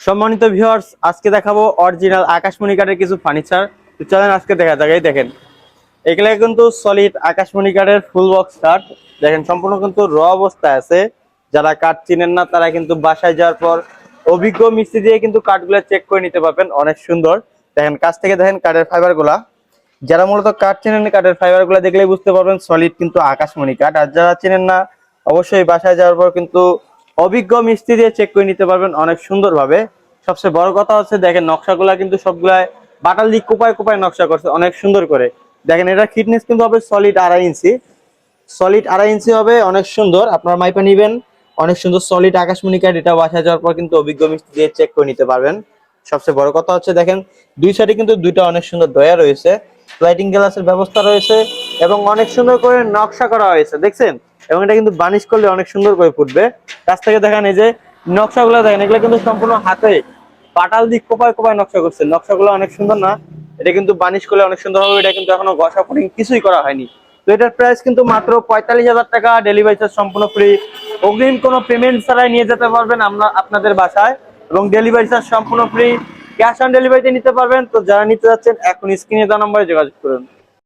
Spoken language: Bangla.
সম্মানিত ভিউয়ার্স আজকে দেখাবো অরিজিনাল আকাশমণি কাঠের কিছু ফার্নিচার তো চলেন আজকে দেখা যাক, এই দেখেন। এগুলা কিন্তু সলিড আকাশমণি কাঠের ফুল বক্স কাঠ। দেখেন, সম্পূর্ণ কিন্তু র অবস্থায় আছে। যারা কাঠ চিনেন না, তারা কিন্তু বাসায় যাওয়ার পর অভিজ্ঞ মিস্ত্রি দিয়ে কিন্তু কাঠগুলো চেক করে নিতে পারবেন, অনেক সুন্দর। দেখেন, কাছ থেকে দেখেন কাঠের ফাইবারগুলা যারা মূলত কাঠ চেনেন, কাঠের ফাইবারগুলা দেখলেই বুঝতে পারবেন সলিড কিন্তু আকাশমণি কাঠ। আর যারা চেনেন না, অবশ্যই বাসায় যাওয়ার পর কিন্তু অভিজ্ঞ মিস্ত্রি দিয়ে চেক করে নিতে পারবেন অনেক সুন্দরভাবে। সবচেয়ে বড় কথা হচ্ছে, দেখেন নকশাগুলা কিন্তু সবগুলাই বাটাল দিয়ে কোপায় কোপায় নকশা করছে, অনেক সুন্দর করে। দেখেন এটা ফিটনেস কিন্তু হবে সলিড আড়াই ইঞ্চি সলিড আড়াই ইঞ্চি হবে, অনেক সুন্দর, আপনার মাইপা নিবেন। অনেক সুন্দর সলিড আকাশমণি কাঠ এটা বাসায় যাওয়ার পর কিন্তু অভিজ্ঞ মিস্ত্রি দিয়ে চেক করে নিতে পারবেন। সবচেয়ে বড় কথা হচ্ছে, দেখেন দুই সাইডে কিন্তু দুইটা অনেক সুন্দর দয়া রয়েছে। লাইটিং গ্লাসের ব্যবস্থা রয়েছে এবং অনেক সুন্দর করে নকশা করা হয়েছে, দেখছেন? এবং এটা কিন্তু বানিশ করলে অনেক সুন্দর করে ফুটবে। কাছ থেকে দেখেন এই যে নকশাগুলো দেখেন, এগুলো কিন্তু সম্পূর্ণ হাতে পাটাল দিক কোপায় কোপায় নকশা করছে। নকশাগুলো অনেক সুন্দর না? এটা কিন্তু বানিশ করলে অনেক সুন্দর হবে, এটা কিন্তু এখনও গসা পুটিং কিছুই করা হয়নি। তো এটার প্রাইস কিন্তু মাত্র পঁয়তাল্লিশ হাজার টাকা ডেলিভারি চার্জ সম্পূর্ণ ফ্রি অগ্রিম কোনো পেমেন্ট ছাড়াই নিয়ে যেতে পারবেন আমরা আপনাদের বাসায় এবং ডেলিভারি চার্জ সম্পূর্ণ ফ্রি ক্যাশ অন ডেলিভারিতে নিতে পারবেন। তো যারা নিতে যাচ্ছেন, এখন স্ক্রিনে দেওয়া নম্বরে যোগাযোগ করুন।